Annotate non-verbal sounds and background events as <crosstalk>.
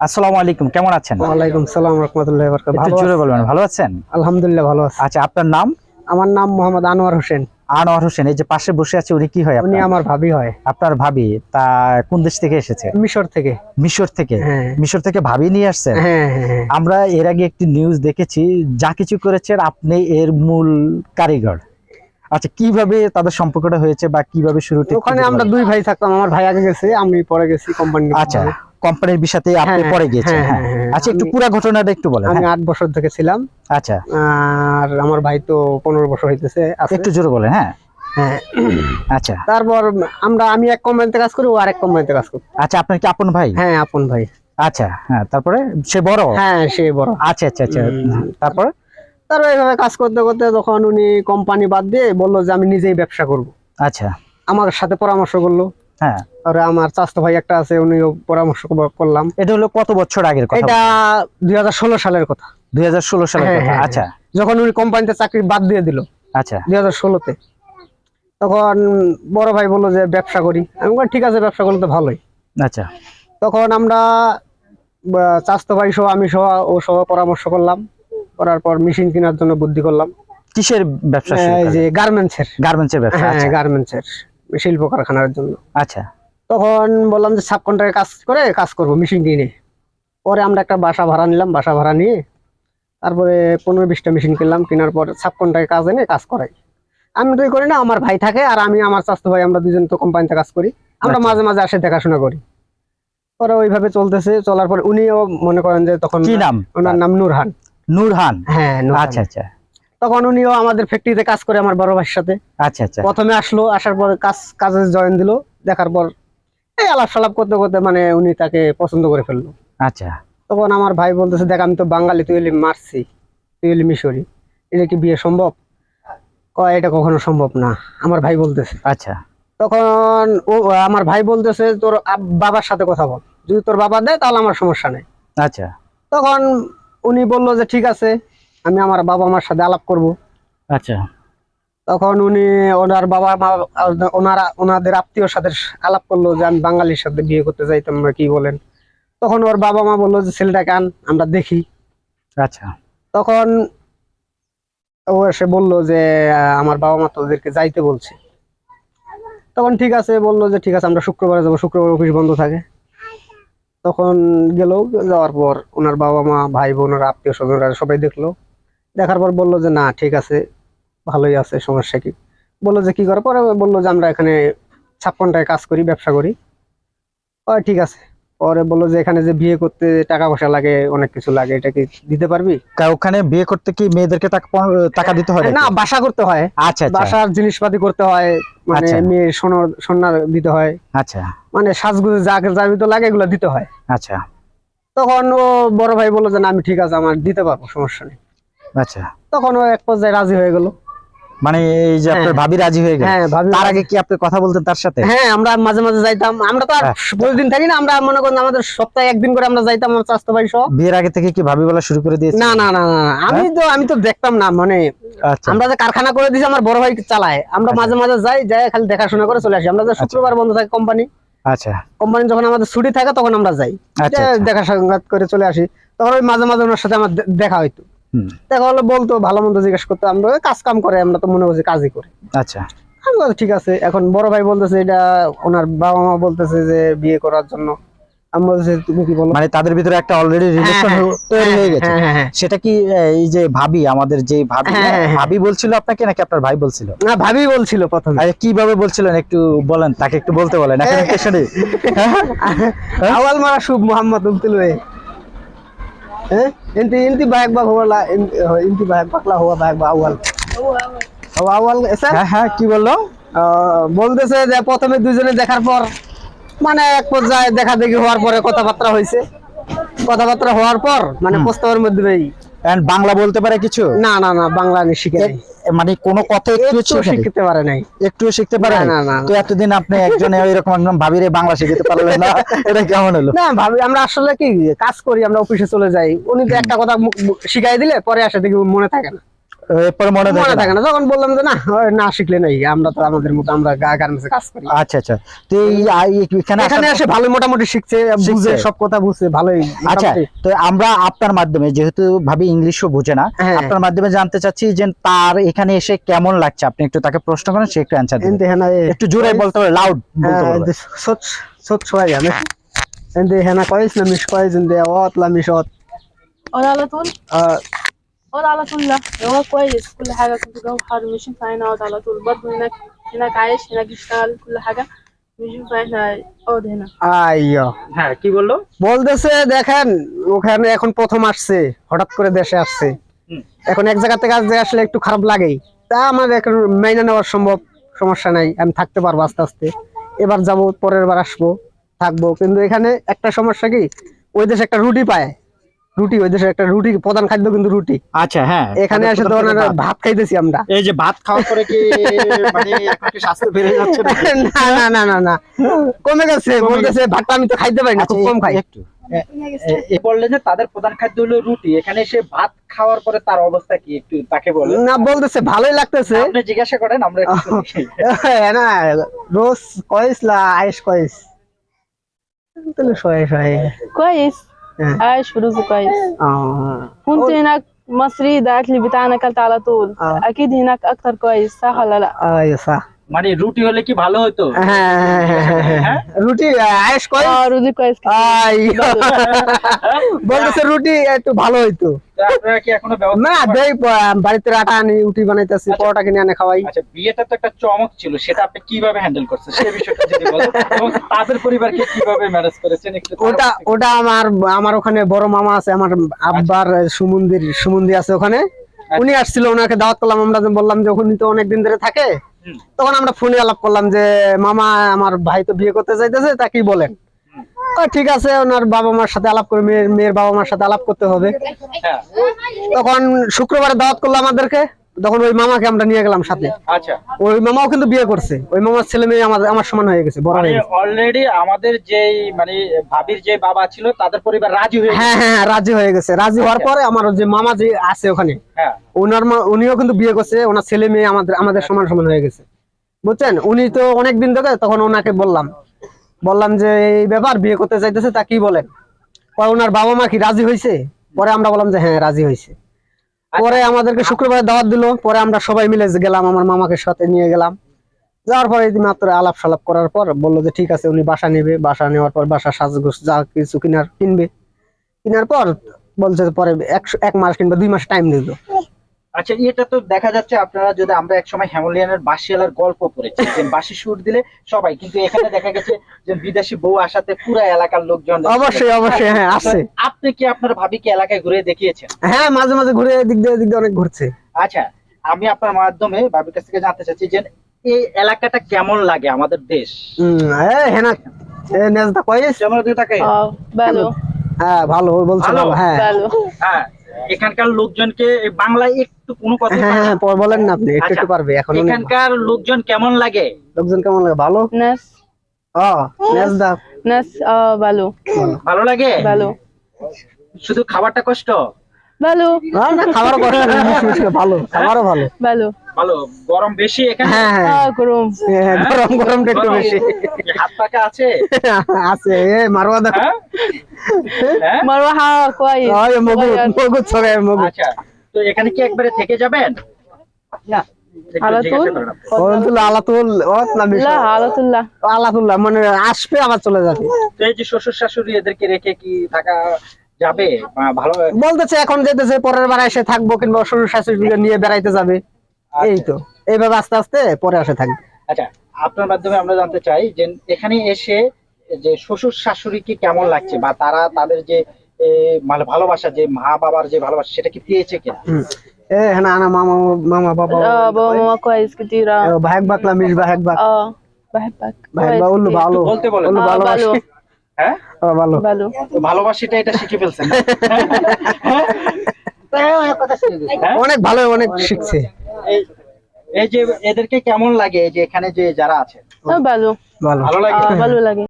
আসসালামু আলাইকুম কেমন আছেন? ওয়ালাইকুম সালাম রহমতুল্লাহ বরকাত একটু ভালো জোরে বলবেন ভালো আছেন? আলহামদুলিল্লাহ ভালো আছে। আচ্ছা আপনার নাম? আমার নাম মোহাম্মদ আনোয়ার হোসেন। আনোয়ার হোসেন এই যে পাশে বসে আছে উনি কি হয় উনি আমার ভাবি হয়। আপনার ভাবি তা কোন দেশ থেকে এসেছে? মিশর থেকে। মিশর থেকে? হ্যাঁ। মিশর থেকে ভাবি নিয়ে আসছেন? হ্যাঁ হ্যাঁ। আমরা এর আগে একটি নিউজ দেখেছি যা কিছু করেছেন আপনি এর মূল কারিগর। আচ্ছা কীভাবে তাদের সম্পর্কটা হয়েছে বা কীভাবে শুরু ওখানে আমরা দুই ভাই থাকতাম আমার ভাই আগে গেছে আমি পরে গেছি কোম্পানি আচ্ছা কোম্পানির বিষয়তে আপনি হ্যাঁ, পরে গিয়েছেন হ্যাঁ, হ্যাঁ। আচ্ছা একটু পুরো ঘটনাটা একটু বলেন আমি হ্যাঁ। আট বছর থেকে ছিলাম। আচ্ছা। আর আমার ভাই তো পনেরো বছর হইতেছে। একটু জোরে বলেন হ্যাঁ। আচ্ছা। তারপর আমরা আমি এক কোম্পানিতে কাজ করি ও আরেক কোম্পানিতে কাজ করি আচ্ছা আপনার কি আপন ভাই? হ্যাঁ আপন ভাই। আচ্ছা হ্যাঁ তারপরে সে বড়? হ্যাঁ সে বড়। আচ্ছা আচ্ছা আচ্ছা। তারপরে? তারপর এইভাবে কাজ করতে করতে তখন উনি কোম্পানি বাদ দিয়ে বলল যে আমি নিজেই ব্যবসা করব। আচ্ছা। আমার সাথে পরামর্শ করল। হ্যাঁ। আর আমার চাস্তো ভাই একটা আছে উনিও পরামর্শ করলাম। এটা হলো কত বছর আগের কথা? এটা দুই হাজার ষোলো সালের কথা। দুই হাজার ষোলো সালের হ্যাঁ, কথা হ্যাঁ, আচ্ছা। যখন উনি কোম্পানিতে চাকরি বাদ দিয়ে দিল আচ্ছা। দুই ষোলোতে। তখন বড় ভাই বলল যে ব্যবসা করি। আমি বললাম ঠিক আছে ব্যবসা করলে তো ভালোই। আচ্ছা। তখন আমরা আহ, ভাই সহ আমি সহ ও সহ পরামর্শ করলাম। করার পর মেশিন কেনার জন্য বুদ্ধি করলাম। কিসের ব্যবসা যে গার্মেন্টসের গার্মেন্টসের ব্যবসা হ্যাঁ আচ্ছা। গার্মেন্টসের শিল্প কারখানার জন্য। আচ্ছা। তখন বললাম যে সাব কন্ট্রাক্টে কাজ করে কাজ করব মেশিন কিনে। পরে আমরা একটা বাসা ভাড়া নিলাম বাসা ভাড়া নিয়ে তারপরে পনেরো বিশটা মেশিন কিনলাম কেনার পর সাব কন্ট্রাক্টে কাজ এনে কাজ করাই। আমি তো করি না আমার ভাই থাকে আর আমি আমার স্বাস্থ্য ভাই আমরা দুজন তো কোম্পানিতে কাজ করি। আমরা আচ্ছা। মাঝে মাঝে আসে দেখাশোনা করি। পরে ওইভাবে চলতেছে চলার পর উনিও মনে করেন যে তখন কি নাম? ওনার নাম নুরহান। নুরহান? হ্যাঁ আচ্ছা আচ্ছা। তখন উনিও আমাদের ফ্যাক্টরিতে কাজ করে আমার বড় ভাইয়ের সাথে। আচ্ছা আচ্ছা। প্রথমে আসলো আসার পর কাজ কাজে জয়েন দিল দেখার পর এই আলাপ সালাপ করতে করতে মানে উনি তাকে পছন্দ করে ফেলল। আচ্ছা। তখন আমার ভাই বলতেছে দেখ আমি তো বাঙালি তুই এলি মারছি তুই এলি মিশরি এটা কি বিয়ে সম্ভব? কয় এটা কখনো সম্ভব না। আমার ভাই বলতেছে। আচ্ছা। তখন ও আমার ভাই বলতেছে তোর বাবার সাথে কথা বল। যদি তোর বাবা দেয় তাহলে আমার সমস্যা নেই। আচ্ছা। তখন উনি বলল যে ঠিক আছে। আমি আমার বাবা মার সাথে আলাপ করব। আচ্ছা। তখন উনি ওনার বাবা মা ওনারা ওনাদের আত্মীয়র সাথে আলাপ করল যে আমি বাঙালির সাথে বিয়ে করতে চাইতাম না কি বলেন? তখন ওর বাবা মা বলল যে ছেলেটাকে আন আমরা দেখি। আচ্ছা। তখন ও এসে বলল যে আমার বাবা মা তোদেরকে যাইতে বলছে। তখন ঠিক আছে বলল যে ঠিক আছে আমরা শুক্রবারে যাব শুক্রবার অফিস বন্ধ থাকে। তখন গেল যাওয়ার পর ওনার বাবা মা ভাই বোন ওরা আত্মীয় স্বজনরা সবাই দেখল। দেখার পর বলল যে না ঠিক আছে ভালোই আছে সমস্যা কি? বলল যে কি করে? পরে বলল যে আমরা এখানে ছাপ্পনটায় কাজ করি ব্যবসা করি। ও ঠিক আছে। পরে বলল যে এখানে যে বিয়ে করতে টাকা পয়সা লাগে অনেক কিছু লাগে এটা কি দিতে পারবি? ওখানে বিয়ে করতে কি মেয়েদেরকে টাকা টাকা দিতে হয় না বাসা করতে হয়। আচ্ছা আচ্ছা। বাসার জিনিসপাতি করতে হয় মানে আচ্ছা। মেয়ের সোনার সোনার দিতে হয়। আচ্ছা। মানে সাজগুজে যা যাবি তো লাগে এগুলো দিতে হয়। আচ্ছা। তখন ও বড় ভাই বলল যে না আমি ঠিক আছে আমার দিতে পারব সমস্যা নেই। আচ্ছা। তখন ও এক পর্যায়ে রাজি হয়ে গেল। মানে এই যে আপনার হ্যাঁ। ভাবি রাজি হয়ে গেল? হ্যাঁ তার আগে কি আপনি কথা বলতেন তার সাথে? হ্যাঁ আমরা মাঝে মাঝে যাইতাম। আমরা তো আর হ্যাঁ। প্রতিদিন থাকি না আমরা মনে করেন আমাদের সপ্তাহে একদিন করে আমরা যাইতাম আমার স্বাস্থ্য ভাই সহ। বিয়ের আগে থেকে কি ভাবি বলা শুরু করে দিয়েছে? না না না না আমি তো আমি তো দেখতাম না মানে আচ্ছা। আমরা যে কারখানা করে দিয়েছি আমার বড় ভাই চালায়। আমরা আচ্ছা। মাঝে মাঝে যাই যাই খালি দেখাশোনা করে চলে আসি। আমরা যে শুক্রবার বন্ধ থাকে কোম্পানি আচ্ছা। কোম্পানি যখন আমাদের ছুটি থাকে তখন আমরা যাই। দেখা সাক্ষাৎ করে চলে আসি। তখন ওই মাঝে মাঝে ওনার সাথে আমার দেখা হইতো। দেখা হলে বলতো ভালো মন্দ জিজ্ঞেস করতো আমরা কাজ কাম করে আমরা তো মনে করছি কাজই করি। আচ্ছা। আমি ঠিক আছে। এখন বড় ভাই বলতেছে এটা ওনার বাবা মা বলতেছে যে বিয়ে করার জন্য। আমি বলছি তুমি কি বলো? মানে তাদের ভিতরে একটা অলরেডি রিলেশন হ্যাঁ, তৈরি হয়ে গেছে। হ্যাঁ হ্যাঁ হ্যাঁ। সেটা কি এই যে ভাবি আমাদের যে ভাবি। ভাবি বলছিল আপনাকে নাকি আপনার ভাই বলছিল? না ভাবি বলছিল প্রথমে। আরে কীভাবে বলছিলেন একটু বলেন তাকে একটু বলতে বলেন এখন? আওয়াল মারা শুভ মোহাম্মদ উবতুল হয়ে হ্যাঁ ইনতি ইনতি বাহেক বাগ হুয়া লা ইন- ইনতি বাহেক বাকলা হুয়া বাহেক বা আওয়াল আওয়াল স্যার হ্যাঁ হ্যাঁ কি বলল? আহ, বলতেছে যে প্রথমে দুজনে দেখার পর মানে এক পর্যায়ে দেখা দেখি হওয়ার পরে কথাবার্তা হয়েছে কথাবার্তা হওয়ার পর মানে প্রস্তাবের মধ্যে বাংলা বলতে পারে কিছু? না না না বাংলা আমি শিখে নাই। মানে কোনো কথা একটু শিখতে পারে নাই। একটু শিখতে পারে না, না, তো এতদিন আপনি একজন এরকম একদম ভাবিরে বাংলা শিখতে পারলেন না <laughs> এটা কেমন হলো? না ভাবি আমরা আসলে কি কাজ করি আমরা অফিসে চলে যাই। উনি তো একটা কথা শিখাই দিলে পরে আসে দেখি মনে থাকে না। থাকে থাকে না। তখন বললাম যে না না শিখলে নাই আমরা তো আমাদের মতো আমরা কাজ করি। আচ্ছা আচ্ছা। তো এখানে এখানে এসে ভালো মোটামুটি শিখছে বুঝে সব কথা বুঝছে ভালোই আচ্ছা তো আমরা আপনার মাধ্যমে যেহেতু ভাবি ইংলিশও না হ্যাঁ। আপনার মাধ্যমে জানতে চাচ্ছি যে তার এখানে এসে কেমন লাগছে? আপনি একটু তাকে প্রশ্ন করেন সে একটু অ্যানসার দিন একটু জোরে বলতে হবে লাউড হ্যাঁ, বলতে হবে। সচ সচ এন্ড হেনা কয়েস না মিস কয়েস ইন দে লা মিস طول آه، قول على طول لا هو كويس كل حاجة كنت جو حر مش ينفع هنا اقعد على طول برضه هناك هناك عايش هناك يشتغل كل حاجة مش ينفع احنا اقعد هنا আইয়ো হ্যাঁ কি বললো বলতেছে দেখেন ওখানে এখন প্রথম আসছে হঠাৎ করে দেশে আসছে হুম। এখন এক জায়গা থেকে এক জায়গায় আসলে একটু খারাপ লাগেই তা আমার এখন মেনে নেওয়ার সম্ভব সমস্যা নাই আমি থাকতে পারবো আস্তে আস্তে এবার যাব পরের বার আসবো থাকবো কিন্তু এখানে একটা সমস্যা কি ওই দেশে একটা রুটি পায় রুটি ওই দেশের একটা রুটি প্রধান খাদ্য কিন্তু রুটি। আচ্ছা হ্যাঁ এখানে এসে ধরেন ভাত খাইতেছি আমরা। এই যে ভাত খাওয়ার পরে কি মানে স্বাস্থ্য বেড়ে যাচ্ছে <laughs> না না না না না। কমে গেছে বলতেছে ভাতটা আমি তো খাইতে পারি না খুব আচ্ছা, কম খাই। একটু যে তাদের প্রধান খাদ্য হলো রুটি। এখানে ভাত খাওয়ার পরে তার অবস্থা কি একটু তাকে বলে না বলতেছে ভালোই লাগতেছে। আপনি জিজ্ঞাসা করেন আমরা <laughs> হ্যাঁ, না রোজ কয়েস লা আয়েস কয়েস। তাহলে সয়ে সয়ে কয়েস। آه. عايش رزق كويس. آه. كنت هناك مصري ده اكل بتاعنا اكلت على طول. آه. أكيد هناك أكتر كويس صح ولا لا؟ أيوه صح. মানে রুটি হলে কি ভালো হতো? হ্যাঁ? রুটি আয়েশ কয় রুটি বলতেছে রুটি একটু ভালো হইতো। পরোটা তাদের ওটা আমার আমার ওখানে বড় মামা আছে আমার আব্বার সুমন্দির সুমন্দি আছে ওখানে। উনি আসছিল ওনাকে দাওয়াত করলাম আমরা বললাম যে ওখানে তো অনেকদিন ধরে থাকে। তখন আমরা ফোনে আলাপ করলাম যে মামা আমার ভাই তো বিয়ে করতে চাইতেছে তা কি বলেন? ঠিক আছে ওনার বাবা মার সাথে আলাপ করে মেয়ের মেয়ের বাবা মার সাথে আলাপ করতে হবে। হ্যাঁ। তখন শুক্রবারে দাওয়াত করল আমাদেরকে। তখন ওই মামাকে আমরা নিয়ে গেলাম সাথে। আচ্ছা। ওই মামাও কিন্তু বিয়ে করছে। ওই মামার ছেলে মেয়ে আমাদের আমার সমান হয়ে গেছে বড় মানে হয়ে গেছে। অলরেডি আমাদের যেই মানে ভাবির যে বাবা ছিল তাদের পরিবার রাজি হয়ে হ্যাঁ হ্যাঁ হ্যাঁ, রাজি হয়ে গেছে। রাজি হওয়ার পরে আমার যে মামা যে আছে ওখানে হ্যাঁ। ওনার মা- উনিও কিন্তু বিয়ে করছে ওনার ছেলে মেয়ে আমাদের আমাদের সমান সমান হয়ে গেছে। বুঝছেন? উনি তো অনেক দিন ধরে তখন ওনাকে বললাম। বললাম যে এই ব্যাপার বিয়ে করতে চাইতেছে তা কি বলেন? পরে ওনার বাবা মা কি রাজি হয়েছে পরে আমরা বললাম যে হ্যাঁ রাজি হয়েছে পরে আমাদেরকে শুক্রবার দাওয়াত দিল, পরে আমরা সবাই মিলে গেলাম, আমার মামাকে সাথে নিয়ে গেলাম। যাওয়ার পরে মাত্র আলাপ সালাপ করার পর বলল যে, ঠিক আছে, উনি বাসা নেবে। বাসা নেওয়ার পর বাসা সাজগোজ, যা কিছু কিনার কিনবে। কিনার পর বলছে পরে এক এক মাস কিংবা দুই মাস টাইম দিল। আচ্ছা এটা তো দেখা যাচ্ছে আপনারা যদি আমরা একসময় হ্যামোলিয়ানের বাসিয়ালার গল্প পড়েছি যে বাসি সুর দিলে সবাই কিন্তু এখানে দেখা গেছে যে বিদেশি বউ আসাতে পুরো এলাকার লোকজন অবশ্যই অবশ্যই হ্যাঁ আছে আপনি কি আপনার ভাবিকে এলাকায় ঘুরে দেখিয়েছেন? হ্যাঁ মাঝে মাঝে ঘুরে দিক দিয়ে দিক দিয়ে অনেক ঘুরছে। আচ্ছা আমি আপনার মাধ্যমে ভাবির কাছ থেকে জানতে চাচ্ছি যে এই এলাকাটা কেমন লাগে আমাদের দেশ? হ্যাঁ হ্যাঁ না নেজদা কয়েছে আমরা দুই ভালো। হ্যাঁ ভালো বলছো হ্যাঁ। ভালো। হ্যাঁ এখানকার লোকজনকে বাংলায় একটু কোনো কথা হ্যাঁ হ্যাঁ, হ্যাঁ বলেন না আপনি একটু আচ্ছা, একটু পারবে এখন এখানকার লোকজন কেমন লাগে? লোকজন কেমন লাগে? ভালো? নেস। ও নেস দা। নেস ভালো। ভালো লাগে? ভালো। শুধু খাবারটা কষ্ট? ভালো। হ্যাঁ, না খাবার গরম ভালো খাবারও ভালো। ভালো। ভালো গরম বেশি এখানে? হ্যাঁ, হ্যাঁ।, হ্যাঁ গরম। গরম একটু বেশি। হাত পাকা আছে? আছে এ মারওয়া দা মারওয়া কই ওই মগু মগু মগু। আচ্ছা তো এখানে কি একবারে থেকে যাবেন? না। মানে আসবে আবার চলে যাবে। এই যে শ্বশুর শাশুড়ি এদেরকে রেখে কি থাকা যাবে? হ্যাঁ। ভালো বলতেছে এখন যেতেছে পরের বার এসে থাকব কিংবা শ্বশুর শাশুড়িকে নিয়ে বেড়াইতে যাবে। আচ্ছা। এই তো। এইভাবে আস্তে আস্তে পরে আসে থাকবে আচ্ছা আপনার মাধ্যমে আমরা জানতে চাই যে এখানে এসে যে শ্বশুর শাশুড়িকে কেমন লাগছে বা তারা তাদের যে মানে ভালোবাসা যে মা বাবার যে ভালোবাসা সেটা কি পেয়েছে কিনা? হ্যাঁ, মামা মামা বাবা বাবা বাক ভাগ বাক ভাগ ভালো। বলতে ভালো। হ্যাঁ? ভালো। ভালোবাসিটা এটা শিখে হ্যাঁ। হ্যাঁ? হ্যাঁ? অনেক ভালো অনেক শিখছে। এই যে এদেরকে কেমন লাগে যে এখানে যে যারা আছে ভালো। ভালো। লাগে? ভালো লাগে।